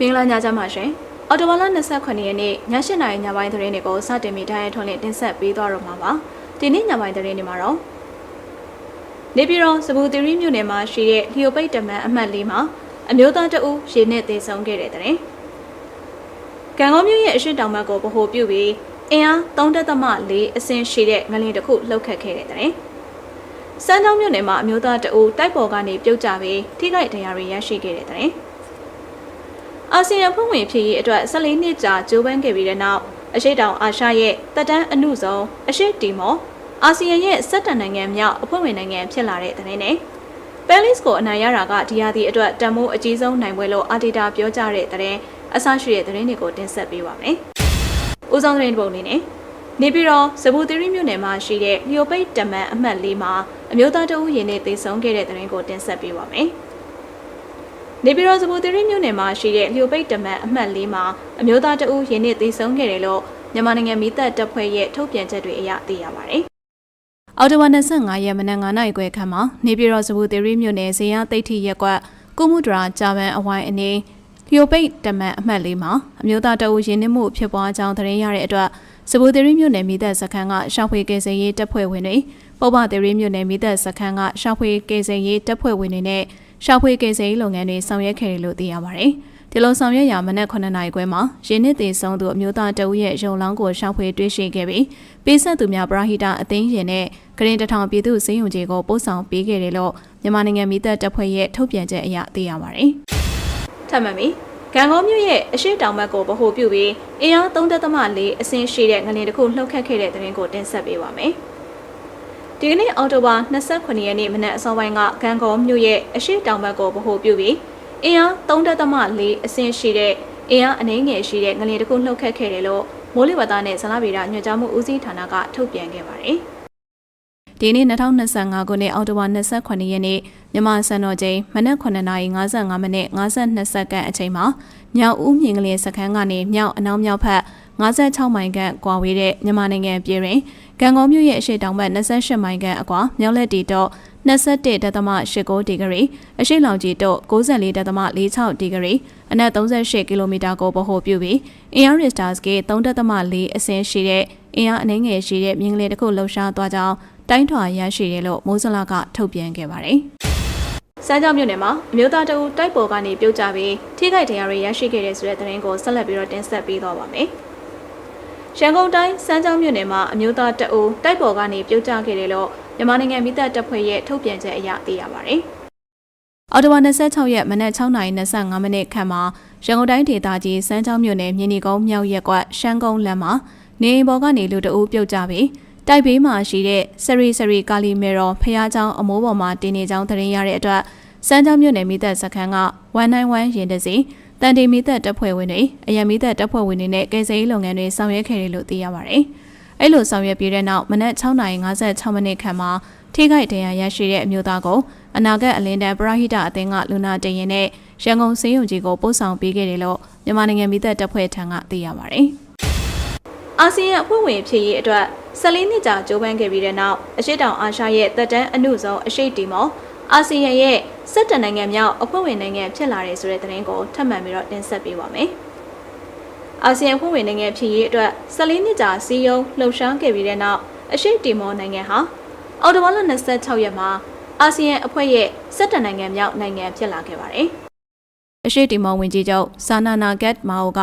မင်္ဂလာညချမ်းပါရှင်အော်တိုဘာလ29ရက်နေ့ည8နာရီညပိုင်းသတင်းတွေကိုစတင်ပြီးတိုင်းရထုံးနဲ့တင်ဆက်ပေးသွားတော့မှာပါဒီနေ့ညပိုင်းသတင်းတွေမှာတော့နေပြည်တော်စပူသီရီမြို့နယ်မှာရှိတဲ့လျိုပိတ်တမန်အမှတ်၄မှာအမျိုးသားတအုပ်ရေနဲ့သေဆုံးခဲ့တဲ့တဲ့ကံကောမြို့ရဲ့အရှိတောင်ဘက်ကိုဗဟိုပြုပြီးအင်အား3.4အဆင့်ရှိတဲ့ငလင်တစ်ခုလှုပ်ခတ်ခဲ့တဲ့တဲ့စမ်းချောင်းမြို့နယ်မှာအမျိုးသားတအုပ်တိုက်ပေါ်ကနေပြုတ်ကျပြီးထိခိုက်ဒဏ်ရာတွေရရှိခဲ့တဲ့တဲ့ အာဆီယံဖွဲ့ဝင်ဖြစ်ရေးအတွက်14နှစ်ကြာကြိုးပမ်းခဲ့ပြီးတဲ့နောက်အရှိတောင်အာရှရဲ့တက်တန်းအမှုဆုံးအရှိတီမောအာဆီယံရဲ့စက်တန်နိုင်ငံမြောက်အဖွဲ့ဝင်နိုင်ငံဖြစ်လာတဲ့တဲ့နဲ့ပဲလစ်ကိုအနိုင်ရတာကဒီဟာဒီအတွက်တန်မိုးအကြီးဆုံးနိုင်ပွဲလို့အာတီတာပြောကြတဲ့တဲ့အဆရှိတဲ့သတင်းတွေကိုတင်ဆက်ပေးပါမယ်။ဦးဆောင်သတင်းပုံလေးနဲ့နေပြည်တော်စပူသီရီမြို့နယ်မှာရှိတဲ့လျိုပိတ်တမန်အမှတ်၄မှာအမျိုးသားတအုပ်ရင်နဲ့သေဆုံးခဲ့တဲ့သတင်းကိုတင်ဆက်ပေးပါမယ်။ နေပြည်တော်စပူသီရိမြို့နယ်မှာရှိတဲ့လျိုပိတ်တမန်အမှတ်၄မှာအမျိုးသားတအုပ်ရင်းနှီးသိဆုံးခဲ့တယ်လို့မြန်မာနိုင်ငံမိသက်တပ်ဖွဲ့ရဲ့ထုတ်ပြန်ချက်တွေအရသိရပါတယ်။အော်တိုဝါ25ရက်မနက်9နာရီခွဲခန့်မှာနေပြည်တော်စပူသီရိမြို့နယ်ဇေယျသိဋ္ဌိရက်ကွက်ကုမှုဒရာဂျာဗန်အဝိုင်းအနေလျိုပိတ်တမန်အမှတ်၄မှာအမျိုးသားတအုပ်ရင်းနှီးမှုဖြစ်ပွားကြောင်းသတင်းရတဲ့အတွက်စပူသီရိမြို့နယ်မိသက်စခန်းကရှောက်ဖွေကယ်ဆယ်ရေးတပ်ဖွဲ့ဝင်တွေပုပ္ပသီရိမြို့နယ်မိသက်စခန်းကရှောက်ဖွေကယ်ဆယ်ရေးတပ်ဖွဲ့ဝင်တွေနဲ့ ရှာဖွေကယ်ဆယ်ရေးလုပ်ငန်းတွေဆောင်ရွက်ခဲ့တယ်လို့သိရပါတယ်။ဒီလိုဆောင်ရွက်ရာမနက်9နာရီခွဲမှာရင်းနှစ်သေးဆုံးသူအမျိုးသားတအုပ်ရဲ့ရုံလောင်းကိုရှာဖွေတွေ့ရှိခဲ့ပြီးပေးဆက်သူများပရဟိတအသင်းရင်နဲ့ဂရင်တထောင်ပြည်သူစေယုံကြီးကိုပို့ဆောင်ပေးခဲ့တယ်လို့မြန်မာနိုင်ငံမိသက်တပ်ဖွဲ့ရဲ့ထုတ်ပြန်ချက်အရသိရပါတယ်။ထပ်မံပြီးကံကောမြို့ရဲ့အရှိတောင်ဘက်ကိုဗဟိုပြုပြီးအင်အား3.4အဆင့်ရှိတဲ့ငလင်တစ်ခုလှုပ်ခတ်ခဲ့တဲ့တဲ့ရင်ကိုတင်ဆက်ပေးပါမယ်။ ဒီကနေ့အောက်တိုဘာ29ရက်နေ့မနက်အစောပိုင်းကကံကောမြို့ရဲ့အရှိတောင်ဘက်ကိုဗဟိုပြုပြီးအင်အား3.4အဆင့်ရှိတဲ့အင်အားအနှဲငယ်ရှိတဲ့ငလျင်တစ်ခုလှုပ်ခတ်ခဲ့တယ်လို့မိုးလေဝသနဲ့ဇလဗေဒညွှန်ကြားမှုဦးစီးဌာနကထုတ်ပြန်ခဲ့ပါတယ်။ဒီနေ့2025ခုနှစ်အောက်တိုဘာ29ရက်နေ့မြန်မာစံတော်ချိန်မနက်9:55မိနစ်52စက္ကန့်အချိန်မှာမြောက်ဦးမြင်ကလေးစခန်းကနေမြောက်အနောက်မြောက်ဖက် 56မိုင်ခန့်ကွာဝေးတဲ့မြန်မာနိုင်ငံပြည်တွင်ကံကောမြို့ရဲ့အရှေ့တောင်ဘက်28မိုင်ခန့်အကွာမြောက်လက်တီတော့21.89ဒီဂရီအရှိလောင်ကြီးတော့94.46ဒီဂရီအနက်38ကီလိုမီတာကိုဗဟိုပြုပြီး Air Stars က3.4အဆင့်ရှိတဲ့အင်အားအနှဲငယ်ရှိတဲ့မြင်းကလေးတစ်ခုလှုပ်ရှားသွားကြောင်းတိုင်းထွာရရှိတယ်လို့မိုးစလာကထုတ်ပြန်ခဲ့ပါတယ်။စမ်းကြောင်းမြို့နယ်မှာအမျိုးသားတအူတိုက်ပေါ်ကနေပြုတ်ကျပြီးထိခိုက်ဒဏ်ရာတွေရရှိခဲ့တဲ့ဆိုတဲ့သတင်းကိုဆက်လက်ပြီးတော့တင်ဆက်ပေးသွားပါမယ်။ ရန်ကုန်တိုင်းစမ်းချောင်းမြို့နယ်မှာအမျိုးသားတအူတိုက်ပေါ်ကနေပြုတ်ကျခဲ့တယ်လို့မြန်မာနိုင်ငံမိသက်တပ်ဖွဲ့ရဲ့ထုတ်ပြန်ချက်အရသိရပါတယ်။အော်တိုဝါ26ရက်မနက်6:25မိနစ်ခန့်မှာရန်ကုန်တိုင်းဒေသကြီးစမ်းချောင်းမြို့နယ်မြင်းနီကုန်းမြောက်ရက်ကွက်ရှမ်းကုန်းလမ်းမှာနေအိမ်ပေါ်ကနေလူတအူပြုတ်ကျပြီးတိုက်ဘေးမှာရှိတဲ့စရီစရီကာလီမေရောဖះเจ้าအမိုးပေါ်မှာတင်နေကြောင်းသတင်းရတဲ့အတွက်စမ်းချောင်းမြို့နယ်မိသက်စခန်းက191ရင်တစီ တန်တီမီသက်တပ်ဖွဲ့ဝင်တွေအရန်မီသက်တပ်ဖွဲ့ဝင်တွေနဲ့ကယ်ဆယ်ရေးလုပ်ငန်းတွေဆောင်ရွက်ခဲ့တယ်လို့သိရပါတယ်။အဲ့လိုဆောင်ရွက်ပြီးတဲ့နောက်မနက်6:56မိနစ်ခန့်မှာထိခိုက်ဒဏ်ရာရရှိတဲ့အမျိုးသားကိုအနာဂတ်အလင်းတန်းပရဟိတအသင်းကလူနာတင်ရင်နဲ့ရန်ကုန်စေယုံကြီးကိုပို့ဆောင်ပေးခဲ့တယ်လို့မြန်မာနိုင်ငံမီသက်တပ်ဖွဲ့ထံကသိရပါတယ်။အာဆီယံအဖွဲ့ဝင်ဖြစ်ရေးအတွက်14နှစ်ကြာကြိုးပမ်းခဲ့ပြီးတဲ့နောက်အရှိတောင်အာရှရဲ့တပ်တန်းအမှုဆုံးအရှိတီမော အာဆီယံရဲ့စစ်တပ်နိုင်ငံမြောက်အဖွဲ့ဝင်နိုင်ငံဖြစ်လာတယ်ဆိုတဲ့သတင်းကိုထပ်မံပြီးတော့တင်ဆက်ပေးပါမယ်။အာဆီယံအဖွဲ့ဝင်နိုင်ငံဖြစ်ရေးအတွက်14နှစ်ကြာစီယုံလှုပ်ရှားခဲ့ပြီးတဲ့နောက်အရှိတီမောနိုင်ငံဟာအော်တိုဘာလ26ရက်မှာအာဆီယံအဖွဲ့ရဲ့စစ်တပ်နိုင်ငံမြောက်နိုင်ငံဖြစ်လာခဲ့ပါတယ်။အရှိတီမောဝင်ကြီးချုပ်ဆာနာနာဂတ်မာအိုက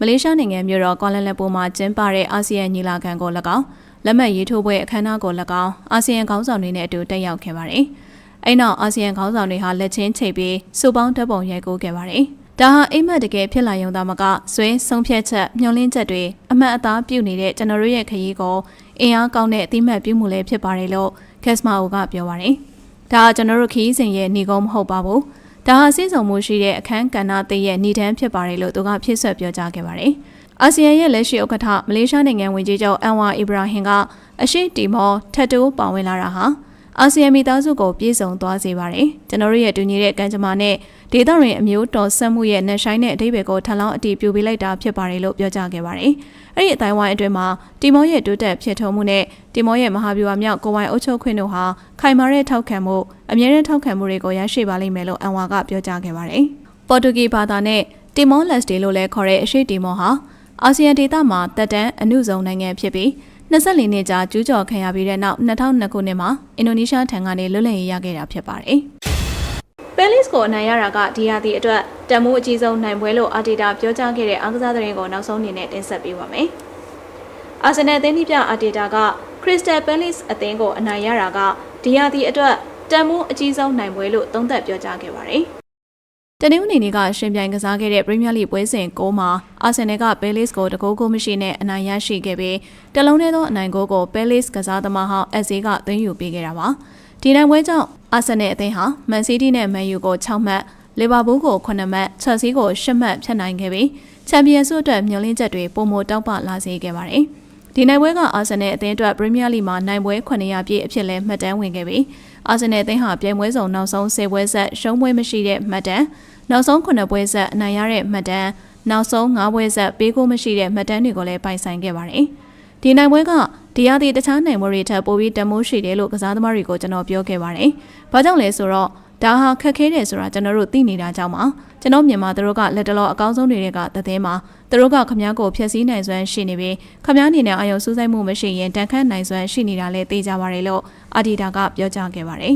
မလေးရှားနိုင်ငံမြို့တော်ကွာလန်လမ်ပူမှာကျင်းပတဲ့အာဆီယံညီလာခံကို၎င်းလက်မှတ်ရေးထိုးပွဲအခမ်းအနားကို၎င်းအာဆီယံခေါင်းဆောင်တွေနဲ့အတူတက်ရောက်ခဲ့ပါတယ်။ အဲ့နောက်အာဆီယံခေါင်းဆောင်တွေဟာလက်ချင်းချိတ်ပြီးစူပေါင်းတပ်ပုံရိုက်ကူးခဲ့ပါတယ်။ဒါဟာအိမ်မက်တကယ်ဖြစ်လာရုံသာမကဆွဲဆုံးဖြတ်ချက်မျှော်လင့်ချက်တွေအမှတ်အသားပြုနေတဲ့ကျွန်တော်တို့ရဲ့ခရီးကိုအင်အားကောင်းတဲ့အတိမတ်ပြုမှုလည်းဖြစ်ပါတယ်လို့ကက်စမာအိုကပြောပါတယ်။ဒါကကျွန်တော်တို့ခရီးစဉ်ရဲ့ညီကုန်းမဟုတ်ပါဘူး။ဒါဟာစည်းစုံမှုရှိတဲ့အခန်းကဏ္ဍတရဲ့ညီတန်းဖြစ်ပါတယ်လို့သူကဖြစ်ဆွပြောကြားခဲ့ပါတယ်။အာဆီယံရဲ့လက်ရှိဥက္ကဋ္ဌမလေးရှားနိုင်ငံဝန်ကြီးချုပ်အန်ဝါအီဘရာဟင်ကအရှိတီမောထက်တိုးပါဝင်လာတာဟာ အာဆီယံမိသားစုကိုပြည့်စုံသွားစေပါတယ်။ကျွန်တော်တို့ရဲ့တူညီတဲ့ကံကြမ္မာနဲ့ဒေသတွင်အမျိုးတော်ဆက်မှုရဲ့နှဆိုင်တဲ့အဓိပ္ပာယ်ကိုထပ်လောင်းအတည်ပြုပေးလိုက်တာဖြစ်ပါတယ်လို့ပြောကြားခဲ့ပါတယ်။အဲ့ဒီအတိုင်းဝိုင်းအတွင်းမှာတီမောရဲ့တိုးတက်ဖြစ်ထွန်းမှုနဲ့တီမောရဲ့မဟာဗျူဟာမြောက်ကိုဝိုင်းအုပ်ချုပ်ခွင့်တို့ဟာခိုင်မာတဲ့ထောက်ခံမှုအမြဲတမ်းထောက်ခံမှုတွေကိုရရှိပါလိမ့်မယ်လို့အန်ဝါကပြောကြားခဲ့ပါတယ်။ပေါ်တူဂီဘာသာနဲ့တီမောလက်စတေလို့လည်းခေါ်တဲ့အရှိတီမောဟာအာဆီယံဒေသမှာတက်တန်းအနုဆုံးနိုင်ငံဖြစ်ပြီး 24နှစ်ကြာကျူးကျော်ခံရပြီးတဲ့နောက်2002ခုနှစ်မှာအင်ဒိုနီးရှားထံကနေလွတ်လပ်ရေးရခဲ့တာဖြစ်ပါတယ်။ပဲလစ်ကိုအနိုင်ရတာကဒီဟာဒီအတွက်တန်မိုးအကြီးဆုံးနိုင်ပွဲလို့အာတီတာပြောကြားခဲ့တဲ့အားကစားသတင်းကိုနောက်ဆုံးအနေနဲ့တင်ဆက်ပေးပါမယ်။အာဆင်နယ်အသင်းပြအာတီတာကခရစ္စတယ်ပဲလစ်အသင်းကိုအနိုင်ရတာကဒီဟာဒီအတွက်တန်မိုးအကြီးဆုံးနိုင်ပွဲလို့သုံးသပ်ပြောကြားခဲ့ပါတယ်။ တနင်္ဂနွေနေ့ကရှင်ပြိုင်ကစားခဲ့တဲ့ပရီးမီးယားလိပွဲစဉ်9မှာအာဆင်နယ်ကပဲလစ်ကိုတကူကိုမရှိနဲ့အနိုင်ရရှိခဲ့ပြီးတလုံးထဲသောအနိုင်ကိုကိုပဲလစ်ကစားသမားဟောင်းအက်ဇေကသွင်းယူပေးခဲ့တာပါဒီနိုင်ပွဲကြောင့်အာဆင်နယ်အသင်းဟာမန်စီးတီးနဲ့မန်ယူကို6မှတ်လီဗာပူးကို9မှတ်ချက်စီကို10မှတ်ဖြတ်နိုင်ခဲ့ပြီးချန်ပီယံဆုအတွက်မျှော်လင့်ချက်တွေပုံမတောက်ပလာစေခဲ့ပါတယ်ဒီနိုင်ပွဲကအာဆင်နယ်အသင်းအတွက်ပရီးမီးယားလိမှာနိုင်ပွဲ900ပြည့်အဖြစ်လဲမှတ်တမ်းဝင်ခဲ့ပြီး အာဆင်နယ်အသင်းဟာပြိုင်ပွဲစုံနောက်ဆုံး10ပွဲဆက်ရှုံးပွဲမရှိတဲ့မှတ်တမ်းနောက်ဆုံး9ပွဲဆက်အနိုင်ရတဲ့မှတ်တမ်းနောက်ဆုံး9ပွဲဆက်ပေးကိုမရှိတဲ့မှတ်တမ်းတွေကိုလည်းပိုင်ဆိုင်ခဲ့ပါတယ်ဒီနိုင်ပွဲကဒီရသည့်တခြားနိုင်ပွဲတွေထက်ပိုပြီးတမိုးရှိတယ်လို့ကစားသမားတွေကိုကျွန်တော်ပြောခဲ့ပါတယ်။ဘာကြောင့်လဲဆိုတော့ ဒါဟာခက်ခဲတယ်ဆိုတာကျွန်တော်တို့သိနေတာကြောင့်ပါကျွန်တော်မြန်မာတို့ကလက်တလောအကောင်းဆုံးတွေကသတဲ့မှာသူတို့ကခမားကိုဖျက်ဆီးနိုင်စွမ်းရှိနေပြီးခမားအနေနဲ့အာရုံစူးစိုက်မှုမရှိရင်တန်ခတ်နိုင်စွမ်းရှိနေတာလည်းသိကြပါတယ်လို့အာဒီတာကပြောကြားခဲ့ပါတယ်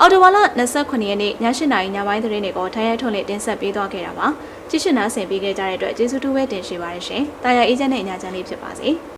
အော်တိုဝါလာ29ရက်နေ့ည8:00နာရီညပိုင်းသတင်းတွေကိုထိုင်းရဲထုံးနဲ့တင်ဆက်ပေးသွားခဲ့တာပါကြည့်ရှုနားဆင်ပေးခဲ့ကြတဲ့အတွက်ကျေးဇူးတူပဲတင်ရှိပါတယ်ရှင်တာယာအေဂျင့်နဲ့အညာချမ်းလေးဖြစ်ပါစေ